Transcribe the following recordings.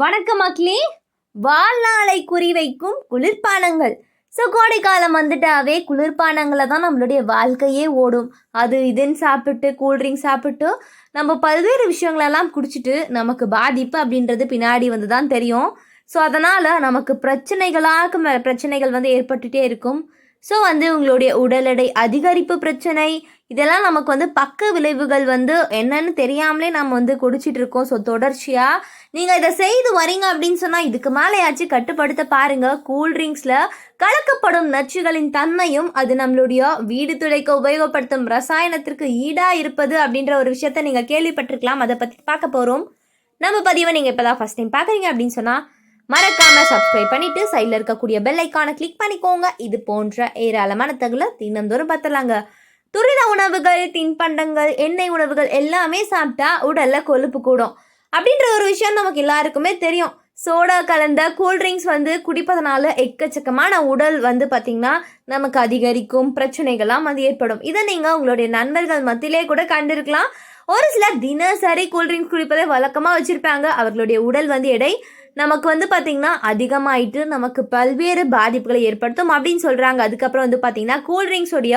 வணக்கம் மக்களே. வாழ்நாளை குறிவைக்கும் குளிர்பானங்கள். ஸோ கோடைக்காலம் வந்துட்டாவே குளிர்பானங்களை தான் நம்மளுடைய வாழ்க்கையே ஓடும். அது இதுன்னு சாப்பிட்டு கூல்ட்ரிங்க் சாப்பிட்டு நம்ம பல்வேறு விஷயங்களெல்லாம் குடிச்சிட்டு நமக்கு பாதிப்பு அப்படின்றது பின்னாடி வந்து தான் தெரியும். ஸோ அதனால் நமக்கு பிரச்சனைகளாக பிரச்சனைகள் வந்து ஏற்பட்டுகிட்டே இருக்கும். ஸோ வந்து உங்களுடைய உடல் எடை அதிகரிப்பு பிரச்சனை இதெல்லாம் நமக்கு வந்து பக்க விளைவுகள் வந்து என்னன்னு தெரியாமலே நம்ம வந்து குடிச்சிட்டு இருக்கோம். ஸோ தொடர்ச்சியாக நீங்கள் இதை செய்து வரீங்க அப்படின்னு சொன்னால் இதுக்கு மேலேயாச்சும் கட்டுப்படுத்த பாருங்கள் கூல்ட்ரிங்க்ஸில் கலக்கப்படும் நச்சுகளின் தன்மையும் அது நம்மளுடைய வீடு துடைக்க உபயோகப்படுத்தும் ரசாயனத்திற்கு ஈடாக இருப்பது அப்படின்ற ஒரு விஷயத்த நீங்கள் கேள்விப்பட்டிருக்கலாம். அதை பற்றி பார்க்க போகிறோம் நம்ம பதிவை நீங்கள் இப்போ தான் ஃபஸ்ட் டைம் பார்க்குறீங்க அப்படின்னு சொன்னால் மறக்காம சப்ஸ்கிரைப் பண்ணிட்டு சைடில் இருக்கக்கூடிய பெல் ஐக்கானை கிளிக் பண்ணிக்கோங்க. இது போன்ற ஏராளமான தகவலை தினந்தோறும் பார்த்துலாங்க துரித உணவுகள் தின்பண்டங்கள் எண்ணெய் உணவுகள் எல்லாமே சாப்பிட்டா உடல்ல கொழுப்பு கூடும். அப்படின்ற ஒரு விஷயம் நமக்கு எல்லாருக்குமே தெரியும். சோடா கலந்த கூல்ட்ரிங்க்ஸ் வந்து குடிப்பதனால எக்கச்சக்கமான உடல் வந்து பார்த்திங்கன்னா நமக்கு அதிகரிக்கும் பிரச்சனைகள்லாம் வந்து ஏற்படும். இதை நீங்கள் உங்களுடைய நண்பர்கள் மத்தியிலே கூட கண்டிருக்கலாம். ஒரு சிலர் தினசரி கூல்ட்ரிங்க்ஸ் குடிப்பதை வழக்கமாக வச்சுருப்பாங்க. அவர்களுடைய உடல் வந்து எடை நமக்கு வந்து பார்த்திங்கன்னா அதிகமாயிட்டு நமக்கு பல்வேறு பாதிப்புகளை ஏற்படுத்தும் அப்படின்னு சொல்கிறாங்க அதுக்கப்புறம் வந்து பார்த்திங்கன்னா கூல்ட்ரிங்க்ஸோடைய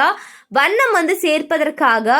வண்ணம் வந்து சேர்ப்பதற்காக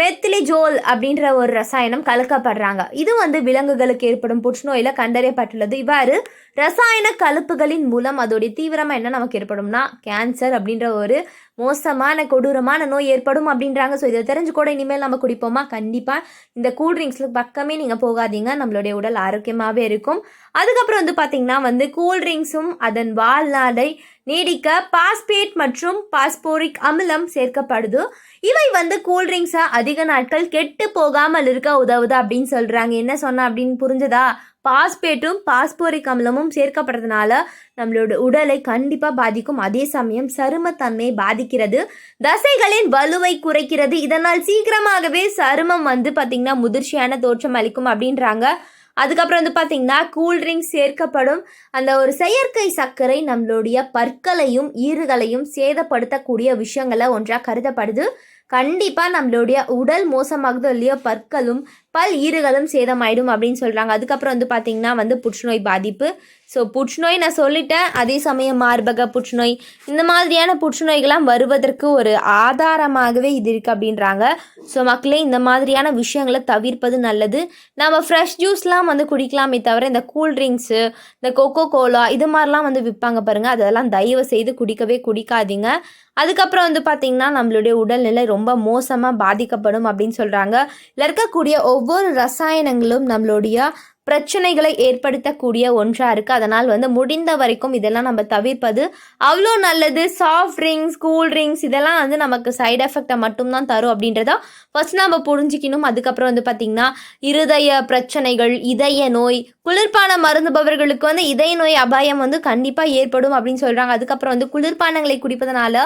மெத்திலிஜோல் அப்படின்ற ஒரு ரசாயனம் கலக்கப்படுறாங்க. இது வந்து விலங்குகளுக்கு ஏற்படும் புற்றுநோயில் கண்டறியப்பட்டுள்ளது. இவ்வாறு ரசாயன கலப்புகளின் மூலம் அதோடைய தீவிரமாக என்ன நமக்கு ஏற்படும்னா கேன்சர் அப்படின்ற ஒரு மோசமான கொடூரமான நோய் ஏற்படும் அப்படின்றாங்க. ஸோ இதை தெரிஞ்சு கூட இனிமேல் நம்ம குடிப்போமா? கண்டிப்பாக இந்த கூல்ட்ரிங்க்ஸில் பக்கமே நீங்கள் போகாதீங்க. நம்மளுடைய உடல் ஆரோக்கியமாகவே இருக்கும். அதுக்கப்புறம் வந்து பார்த்திங்கன்னா வந்து கூல்ட்ரிங்க்ஸும் அதன் வாழ்நாளை நீடிக்க பாஸ்பேட் மற்றும் பாஸ்போரிக் அமிலம் சேர்க்கப்படுது. இவை வந்து கூல்ட்ரிங்க்ஸை அதிக நாட்கள் கெட்டு போகாமல் இருக்க உதவுது அப்படின்னு சொல்கிறாங்க என்ன சொன்ன அப்படின்னு புரிஞ்சதா? பாஸ்பேட்டும் பாஸ்போரிக் அமிலமும் சேர்க்கப்படுறதுனால நம்மளோட உடலை கண்டிப்பாக பாதிக்கும். அதே சமயம் சருமத்தன்மை பாதிக்கிறது. தசைகளின் வலுவை குறைக்கிறது. இதனால் சீக்கிரமாகவே சருமம் வந்து பார்த்திங்கன்னா முதிர்ச்சியான தோற்றம் அளிக்கும் அப்படின்றாங்க. அதுக்கப்புறம் வந்து பார்த்திங்கன்னா கூல்ட்ரிங்க்ஸ் சேர்க்கப்படும். அந்த ஒரு செயற்கை சர்க்கரை நம்மளுடைய பற்களையும் ஈறுகளையும் சேதப்படுத்தக்கூடிய விஷயங்களை ஒன்றாக கருதப்படுது. கண்டிப்பாக நம்மளுடைய உடல் மோசமாகுதோ இல்லையோ பற்களும் பல் ஈறுகளும் சேதமாயிடும் அப்படின்னு சொல்கிறாங்க அதுக்கப்புறம் வந்து பார்த்திங்கன்னா வந்து புற்றுநோய் பாதிப்பு. ஸோ புற்றுநோய் நான் சொல்லிட்டேன். அதே சமயம் மார்பக புற்றுநோய். இந்த மாதிரியான புற்றுநோய்கள்லாம் வருவதற்கு ஒரு ஆதாரமாகவே இது இருக்குது அப்படின்றாங்க. ஸோ மக்களே இந்த மாதிரியான விஷயங்களை தவிர்ப்பது நல்லது. நம்ம ஃப்ரெஷ் ஜூஸ்லாம் வந்து குடிக்கலாமே தவிர இந்த கூல்ட்ரிங்க்ஸு இந்த கொக்கோ கோலா இது மாதிரிலாம் வந்து விற்பாங்க பாருங்கள் அதெல்லாம் தயவு செய்து குடிக்கவே குடிக்காதீங்க. அதுக்கப்புறம் வந்து பார்த்திங்கன்னா நம்மளுடைய உடல்நிலை ரொம்ப மோசமாக பாதிக்கப்படும் அப்படின்னு சொல்கிறாங்க இதில் இருக்கக்கூடிய ஒவ்வொரு ரசாயனங்களும் நம்மளுடைய பிரச்சனைகளை ஏற்படுத்தக்கூடிய ஒன்றாக இருக்குது அதனால் வந்து முடிந்த வரைக்கும் இதெல்லாம் நம்ம தவிர்ப்பது அவ்வளோ நல்லது. சாஃப்ட் ட்ரிங்க்ஸ் கூல் ட்ரிங்க்ஸ் இதெல்லாம் வந்து நமக்கு சைடு எஃபெக்டை மட்டும்தான் தரும் அப்படின்றத ஃபஸ்ட் நம்ம புரிஞ்சிக்கணும். அதுக்கப்புறம் வந்து பார்த்திங்கன்னா இருதய பிரச்சனைகள் இதய நோய் குளிர்பானம் மருந்துபவர்களுக்கு வந்து இதய நோய் அபாயம் வந்து கண்டிப்பாக ஏற்படும் அப்படின்னு சொல்கிறாங்க அதுக்கப்புறம் வந்து குளிர்பானங்களை குடிப்பதனால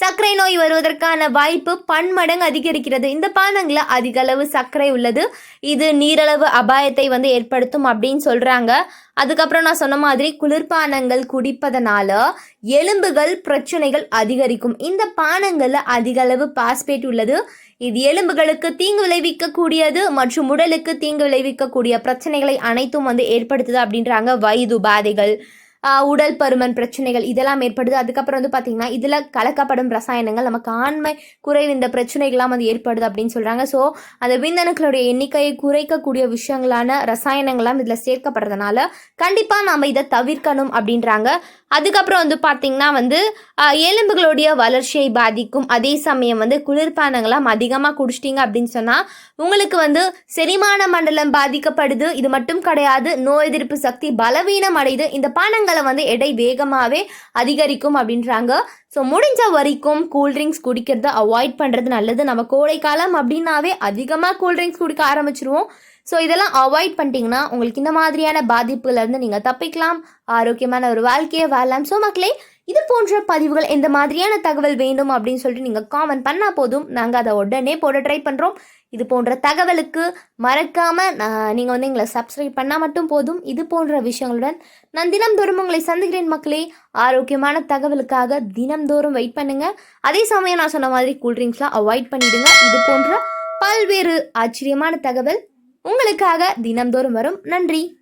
சர்க்கரை நோய் வருவதற்கான வாய்ப்பு பன்மடங்கு அதிகரிக்கிறது. இந்த பானங்களில் அதிகளவு சர்க்கரை உள்ளது. இது நீரளவு அபாயத்தை வந்து ஏற்படுத்தும் அப்படின்னு சொல்கிறாங்க அதுக்கப்புறம் நான் சொன்ன மாதிரி குளிர்பானங்கள் குடிப்பதனால எலும்புகள் பிரச்சனைகள் அதிகரிக்கும். இந்த பானங்களில் அதிக அளவு பாஸ்பேட் உள்ளது. இது எலும்புகளுக்கு தீங்கு விளைவிக்கக்கூடியது மற்றும் உடலுக்கு தீங்கு விளைவிக்கக்கூடிய பிரச்சனைகளை அனைத்தும் வந்து ஏற்படுத்துது அப்படின்றாங்க. வயது பாதைகள் உடல் பருமன் பிரச்சனைகள் இதெல்லாம் ஏற்படுது. அதுக்கப்புறம் வந்து பார்த்திங்கன்னா இதில் கலக்கப்படும் ரசாயனங்கள் நமக்கு ஆண்மை குறைவு இந்த பிரச்சனைகள்லாம் வந்து ஏற்படுது அப்படின்னு சொல்கிறாங்க ஸோ அந்த விந்தணுக்களுடைய எண்ணிக்கையை குறைக்கக்கூடிய விஷயங்களான ரசாயனங்கள்லாம் இதில் சேர்க்கப்படுறதுனால கண்டிப்பாக நாம் இதை தவிர்க்கணும் அப்படின்றாங்க. அதுக்கப்புறம் வந்து பார்த்திங்கன்னா வந்து எலும்புகளுடைய வளர்ச்சியை பாதிக்கும். அதே சமயம் வந்து குளிர்பானங்களாம் அதிகமாக குடிச்சிட்டிங்க அப்படின்னு சொன்னால் உங்களுக்கு வந்து செரிமான மண்டலம் பாதிக்கப்படுது. இது மட்டும் கிடையாது நோய் எதிர்ப்பு சக்தி பலவீனம் அடையுது. இந்த பானங்களை வந்து எடை வேகமாகவே அதிகரிக்கும் அப்படின்றாங்க. ஸோ முடிஞ்ச வரைக்கும் கூல்ட்ரிங்க்ஸ் குடிக்கிறத அவாய்ட் பண்ணுறது நல்லது. நம்ம கோடைக்காலம் அப்படின்னாவே அதிகமாக கூல்ட்ரிங்க்ஸ் குடிக்க ஆரம்பிச்சிருவோம். ஸோ இதெல்லாம் அவாய்ட் பண்ணிட்டீங்கன்னா உங்களுக்கு இந்த மாதிரியான பாதிப்புலேருந்து நீங்கள் தப்பிக்கலாம். ஆரோக்கியமான ஒரு வாழ்க்கையை வாழலாம். ஸோ மக்களே இது போன்ற பதிவுகள் எந்த மாதிரியான தகவல் வேண்டும் அப்படின்னு சொல்லிட்டு நீங்கள் காமெண்ட் பண்ணால் போதும். நாங்கள் அதை உடனே போட ட்ரை பண்ணுறோம் இது போன்ற தகவலுக்கு மறக்காமல் நீங்கள் வந்து எங்களை சப்ஸ்கிரைப் பண்ணால் மட்டும் போதும். இது போன்ற விஷயங்களுடன் நான் தினம்தோறும் உங்களை சந்திக்கிறேன் மக்களே. ஆரோக்கியமான தகவலுக்காக தினம்தோறும் வெயிட் பண்ணுங்கள் அதே சமயம் நான் சொன்ன மாதிரி கூல்ட்ரிங்க்ஸ்லாம் அவாய்ட் பண்ணிவிடுங்க இது போன்ற பல்வேறு ஆச்சரியமான தகவல் உங்களுக்காக தினம்தோறும் வரும். நன்றி.